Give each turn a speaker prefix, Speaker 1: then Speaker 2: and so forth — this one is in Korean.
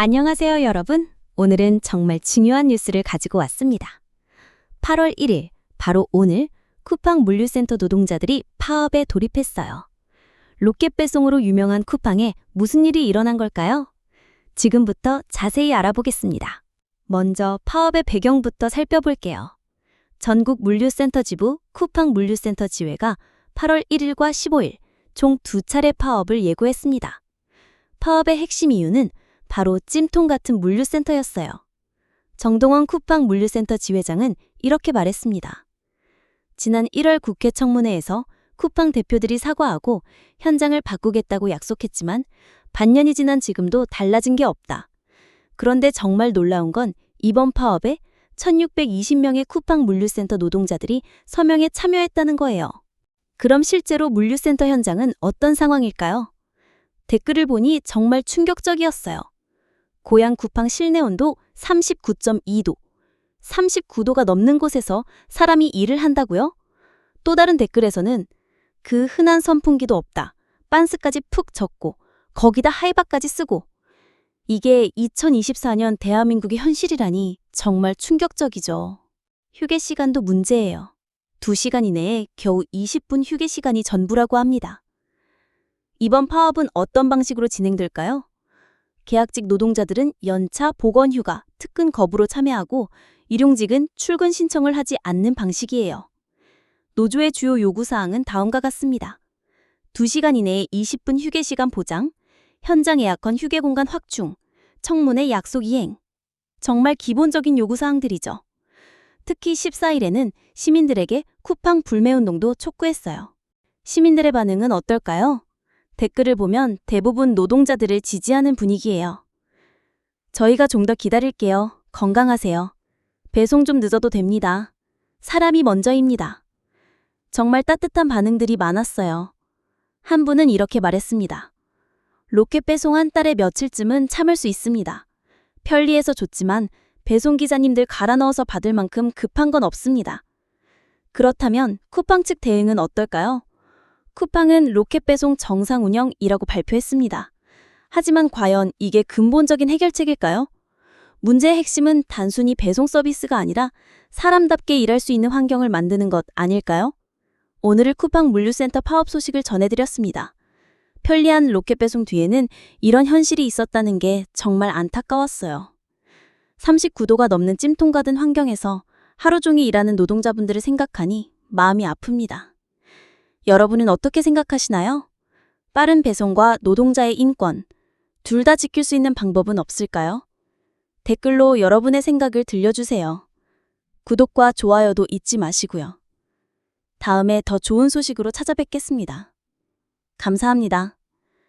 Speaker 1: 안녕하세요, 여러분. 오늘은 정말 중요한 뉴스를 가지고 왔습니다. 8월 1일, 바로 오늘 쿠팡 물류센터 노동자들이 파업에 돌입했어요. 로켓 배송으로 유명한 쿠팡에 무슨 일이 일어난 걸까요? 지금부터 자세히 알아보겠습니다. 먼저 파업의 배경부터 살펴볼게요. 전국 물류센터 지부 쿠팡 물류센터 지회가 8월 1일과 15일 총 두 차례 파업을 예고했습니다. 파업의 핵심 이유는 바로 찜통 같은 물류센터였어요. 정동원 쿠팡 물류센터 지회장은 이렇게 말했습니다. 지난 1월 국회 청문회에서 쿠팡 대표들이 사과하고 현장을 바꾸겠다고 약속했지만 반년이 지난 지금도 달라진 게 없다. 그런데 정말 놀라운 건 이번 파업에 1620명의 쿠팡 물류센터 노동자들이 서명에 참여했다는 거예요. 그럼 실제로 물류센터 현장은 어떤 상황일까요? 댓글을 보니 정말 충격적이었어요. 고향 쿠팡 실내 온도 39.2도, 39도가 넘는 곳에서 사람이 일을 한다고요? 또 다른 댓글에서는 그 흔한 선풍기도 없다. 빤스까지 푹 젖고 거기다 하이바까지 쓰고 이게 2024년 대한민국의 현실이라니 정말 충격적이죠. 휴게 시간도 문제예요. 2시간 이내에 겨우 20분 휴게 시간이 전부라고 합니다. 이번 파업은 어떤 방식으로 진행될까요? 계약직 노동자들은 연차, 보건 휴가, 특근 거부로 참여하고 일용직은 출근 신청을 하지 않는 방식이에요. 노조의 주요 요구사항은 다음과 같습니다. 2시간 이내에 20분 휴게 시간 보장, 현장 에어컨 휴게 공간 확충, 청문회 약속 이행. 정말 기본적인 요구사항들이죠. 특히 14일에는 시민들에게 쿠팡 불매운동도 촉구했어요. 시민들의 반응은 어떨까요? 댓글을 보면 대부분 노동자들을 지지하는 분위기예요. 저희가 좀 더 기다릴게요. 건강하세요. 배송 좀 늦어도 됩니다. 사람이 먼저입니다. 정말 따뜻한 반응들이 많았어요. 한 분은 이렇게 말했습니다. 로켓 배송 한 달에 며칠쯤은 참을 수 있습니다. 편리해서 좋지만 배송 기자님들 갈아 넣어서 받을 만큼 급한 건 없습니다. 그렇다면 쿠팡 측 대응은 어떨까요? 쿠팡은 로켓 배송 정상 운영이라고 발표했습니다. 하지만 과연 이게 근본적인 해결책일까요? 문제의 핵심은 단순히 배송 서비스가 아니라 사람답게 일할 수 있는 환경을 만드는 것 아닐까요? 오늘을 쿠팡 물류센터 파업 소식을 전해드렸습니다. 편리한 로켓 배송 뒤에는 이런 현실이 있었다는 게 정말 안타까웠어요. 39도가 넘는 찜통 가든 환경에서 하루 종일 일하는 노동자분들을 생각하니 마음이 아픕니다. 여러분은 어떻게 생각하시나요? 빠른 배송과 노동자의 인권, 둘 다 지킬 수 있는 방법은 없을까요? 댓글로 여러분의 생각을 들려주세요. 구독과 좋아요도 잊지 마시고요. 다음에 더 좋은 소식으로 찾아뵙겠습니다. 감사합니다.